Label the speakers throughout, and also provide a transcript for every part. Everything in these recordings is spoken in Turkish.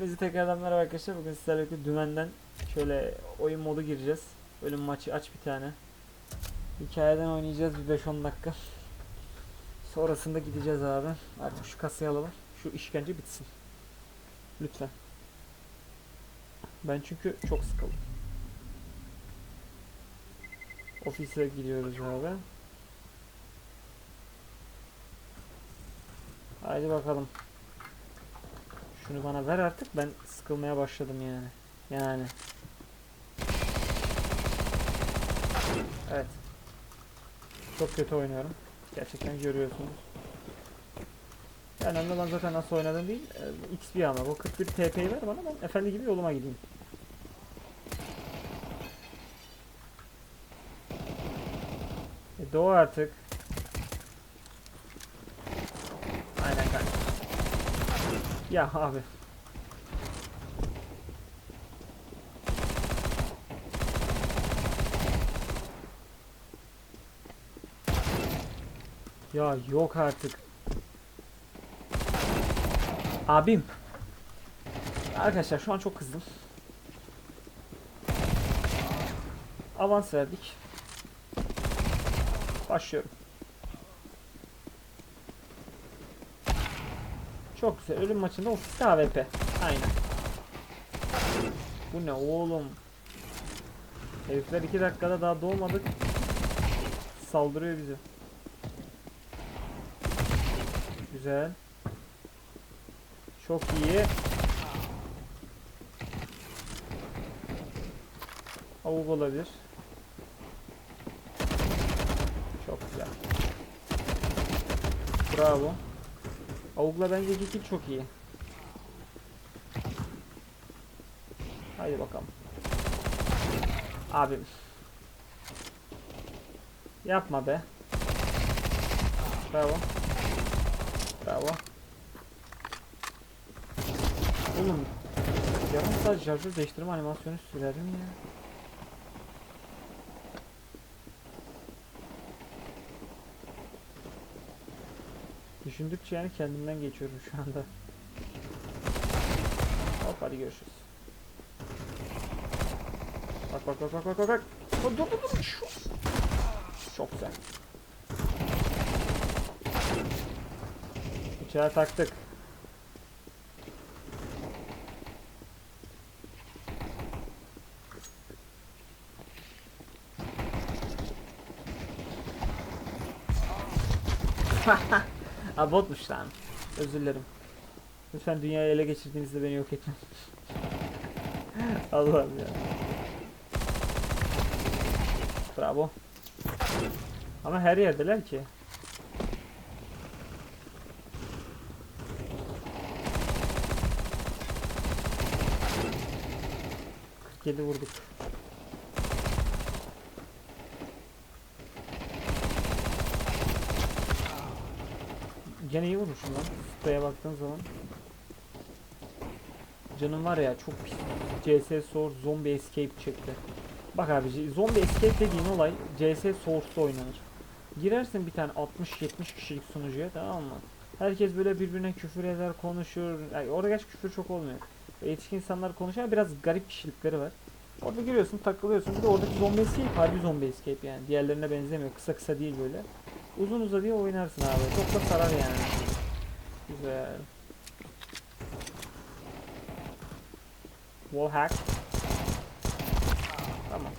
Speaker 1: Hepinize tekrardan merhaba arkadaşlar. Bugün sizlerle birlikte dümenden şöyle oyun modu gireceğiz. Bölüm maçı aç bir tane. Hikayeden oynayacağız bir 5-10 dakika. Sonrasında gideceğiz abi. Artık şu kasayı alalım. Şu işkence bitsin. Lütfen. Ben çünkü çok sıkıldım. Ofise gidiyoruz abi. Haydi bakalım. Şunu bana ver artık. Ben sıkılmaya başladım yani. Yani. Evet. Çok kötü oynuyorum. Gerçekten görüyorsunuz. Önemli olan zaten nasıl oynadığım değil. Ee, XP ama. Bu 41 TP'yi ver bana ben efendi gibi yoluma gideyim. E doğu artık. Aynen kanka. Ya abi. Ya yok artık. Abim. Arkadaşlar şu an çok kızdım. Avans verdik. Başlıyorum. Çok güzel. Ölüm maçında ofiste AWP. Aynen. Bu ne oğlum? Herifler 2 dakikada daha doğmadık. Saldırıyor bizi. Güzel. Çok iyi. Avuk olabilir. Çok güzel. Bravo. Avukla bence kill çok iyi. Haydi bakalım. Abim. Yapma be. Bravo. Bravo. Oğlum. Yarım saat şarjör değiştirme animasyonu sürer mi ya? Düşündükçe yani kendimden geçiyorum şu anda. Hop hadi görüşürüz. Bak bak bak bak bak bak bak. Dur dur dur. Çok güzel. Bıçağı taktık. Abi botmuş lan. Özür dilerim. Lütfen dünyayı ele geçirdiğinizde beni yok etme. Allah'ım ya. Bravo. Ama her yerdeler ki. Kırk yedi vurduk. Gene iyi vurmuşum lan. Spreye baktığın zaman. Canım var ya çok pis. CS Source Zombie Escape çıktı. Bak abi Zombie Escape dediğin olay CS Source'da oynanır. Girersin bir tane 60-70 kişilik sunucuya tamam mı? Herkes böyle birbirine küfür eder, konuşur. Yani orada gerçi küfür çok olmuyor. Yetişkin insanlar konuşuyor biraz garip kişilikleri var. Orada giriyorsun, takılıyorsun. Bir de oradaki zombi escape harbi zombi escape yani. Diğerlerine benzemiyor. Kısa kısa değil böyle. Uzun uzadıya oynarsın abi. Çok da sarar yani. Güzel. Wallhack. Tamam.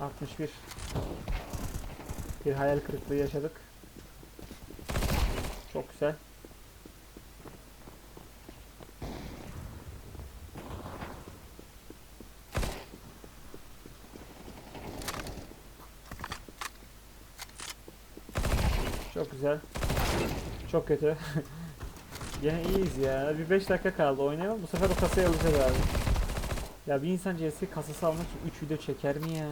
Speaker 1: Altmış bir. Bir hayal kırıklığı yaşadık. Çok güzel. Çok güzel. Çok kötü. Gene iyiyiz ya. Bir 5 dakika kaldı oynayalım. Bu sefer o kasayı alacağız abi. Ya bir insan CS kasası almak için 3 video çeker mi ya?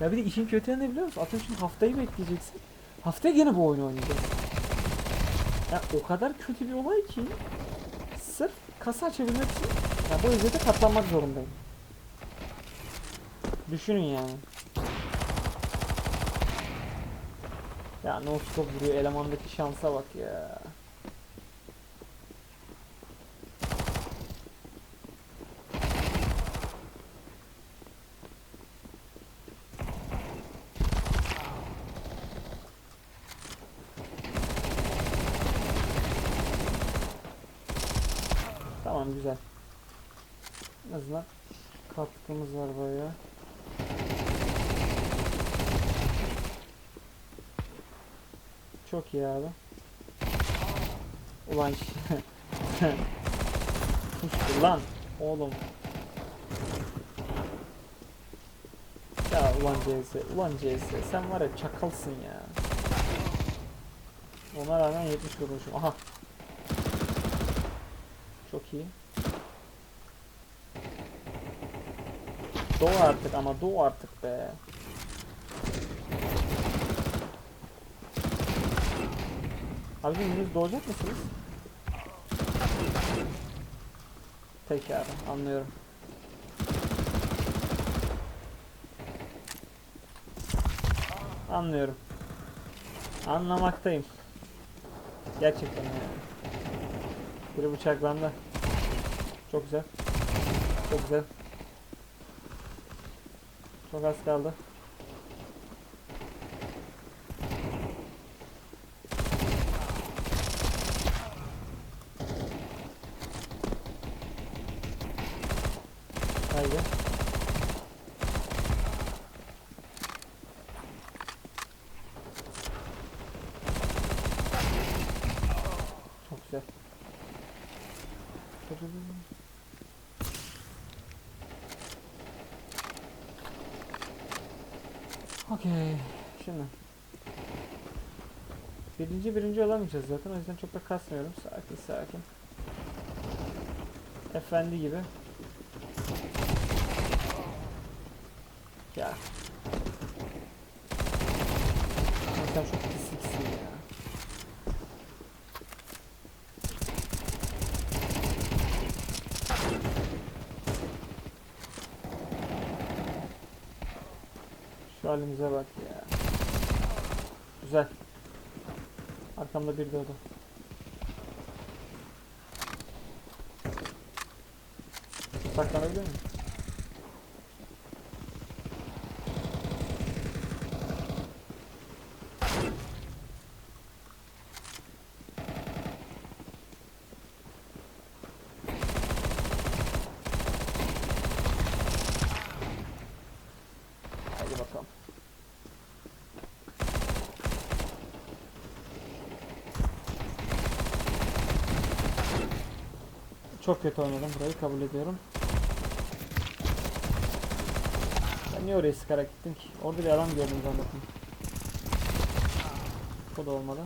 Speaker 1: Ya bir de işin kötü yanı biliyor musun? Atıyorum şimdi haftayı bekleyeceksin. Haftaya gene bu oyunu oynayacağız. Ya o kadar kötü bir olay ki sırf kasa açabilmek için ya bu özete katlanmak zorundayım. Düşünün yani. Ya no scope vuruyor elemandaki şansa bak ya. Tamam güzel. En azından katkımız var bayağı. Çok iyi abi. Ulan Puştu lan oğlum. Ya ulan CS, ulan CS sen var ya çakalsın ya. Ona rağmen 70 vurmuşum. Aha. Çok iyi. Doğu artık ama doğu artık be. Abicim henüz doğacak mısınız? Peki abi anlıyorum. Anlıyorum. Anlamaktayım. Gerçekten yani. Biri bıçaklandı. Çok güzel. Çok güzel. Çok az kaldı. Haydi. Güzel. Okey. Şimdi. Birinci birinci olamayacağız zaten. O yüzden çok da kasmıyorum. Sakin sakin. Efendi gibi. Ya. Sen çok pisliksin ya. Şu halimize bak ya. Güzel. Arkamda bir doğdu. Saklanabilir miyim? Hadi bakalım. Çok kötü oynadım burayı kabul ediyorum. Ben niye oraya sıkarak gittim ki? Orada bir adam gördüm zannettim. O da olmadı.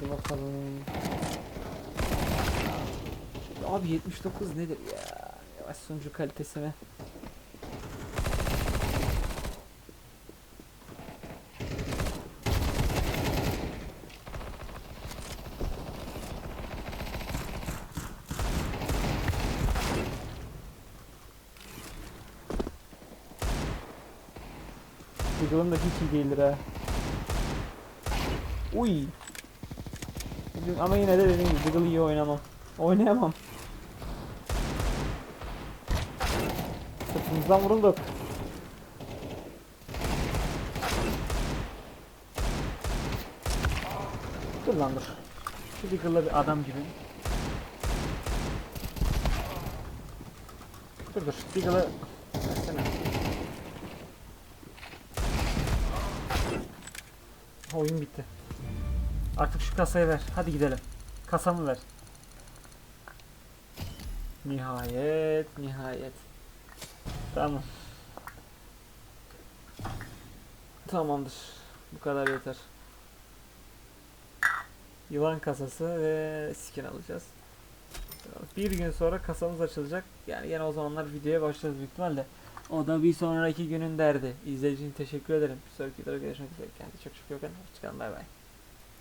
Speaker 1: Haydi bakalım. Abi 79 nedir ya? Yavaş sunucu kalitesi mi? Google'ın da hiç iyi değildir ha. Uy. Ama yine de dediğim gibi Jiggle iyi oynamam. Oynayamam. Sırtımızdan vurulduk. Dur lan dur. Şu Jiggle'la bir adam gibi. Dur dur. Versene. Oyun bitti. Artık şu kasayı ver. Hadi gidelim. Kasamı ver. Nihayet, nihayet. Tamam. Tamamdır. Bu kadar yeter. Yılan kasası ve skin alacağız. Bir gün sonra kasamız açılacak. Yani yine o zamanlar videoya başlarız büyük ihtimalle. O da bir sonraki günün derdi. İzlediğiniz teşekkür ederim. Bir sonraki videoda görüşmek üzere. Kendinize çok çok. Hoşçakalın. Bay bay.